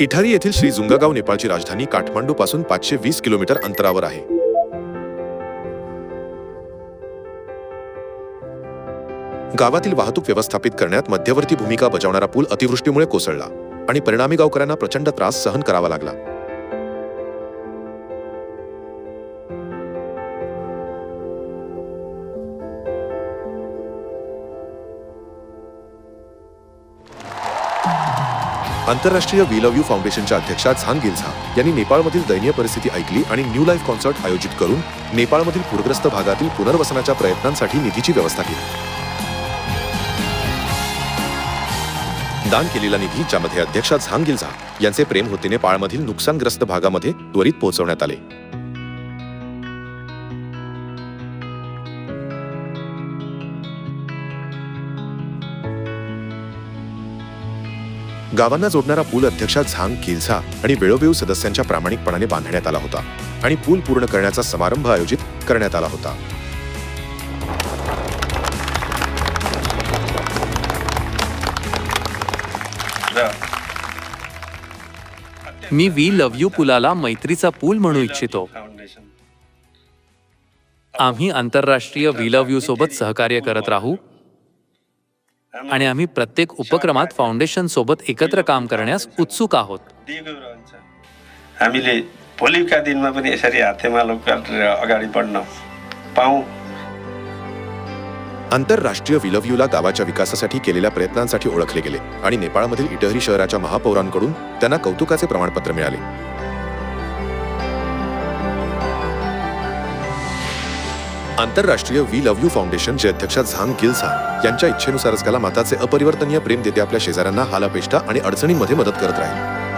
इठारी येथील श्री जुंगागाव नेपाळची राजधानी काठमांडू पासून पाचशे वीस किलोमीटर अंतरावर आहे. गावातील वाहतूक व्यवस्थापित करण्यात मध्यवर्ती भूमिका बजावणारा पूल अतिवृष्टीमुळे कोसळला आणि परिणामी गावकऱ्यांना प्रचंड त्रास सहन करावा लागला. आंतरराष्ट्रीय वी लव्ह यू फाउंडेशनच्या अध्यक्षा झांग गिल्झा यांनी नेपाळमधील दयनीय परिस्थिती ऐकली आणि न्यू लाईफ कॉन्सर्ट आयोजित करून नेपाळमधील पूरग्रस्त भागातील पुनर्वसनाच्या प्रयत्नांसाठी निधीची व्यवस्था केली. दान केलेला निधी ज्यामध्ये अध्यक्षा झांग गिल्झा यांचे प्रेम होते नेपाळमधील नुकसानग्रस्त भागामध्ये त्वरित पोहोचवण्यात आले. गावांना जोडणारा पूल अध्यक्षा झांग किल्झा आणि वेळोवेळी सदस्यांच्या प्रामाणिकपणाने बांधण्यात आला होता आणि पूल पूर्ण करण्याचा समारंभ आयोजित करण्यात आला होता. मी वी लव्ह यू पुलाला मैत्रीचा पूल म्हणू इच्छितो. आम्ही आंतरराष्ट्रीय वी लव्ह यू सोबत सहकार्य करत राहू. आणि आम्ही प्रत्येक उपक्रमात फाउंडेशन सोबत एकत्र काम करण्यास उत्सुक आहोत. हामीले भोलिका दिनमा पनि यसरी गरेर अगाडि बढ्न पाऊँ। आंतरराष्ट्रीय विलव्ह्यूला गावाच्या विकासासाठी केलेल्या प्रयत्नांसाठी ओळखले गेले आणि नेपाळमधील इटहरी शहराच्या महापौरांकडून त्यांना कौतुकाचे प्रमाणपत्र मिळाले. आंतरराष्ट्रीय वी लव्ह यू फाउंडेशनचे अध्यक्ष झांग गिल्सा यांच्या इच्छेनुसारच त्याला माताचे अपरिवर्तनीय प्रेम देते आपल्या शेजाऱ्यांना हालापेष्टा आणि अडचणींमध्ये मदत करत राहील.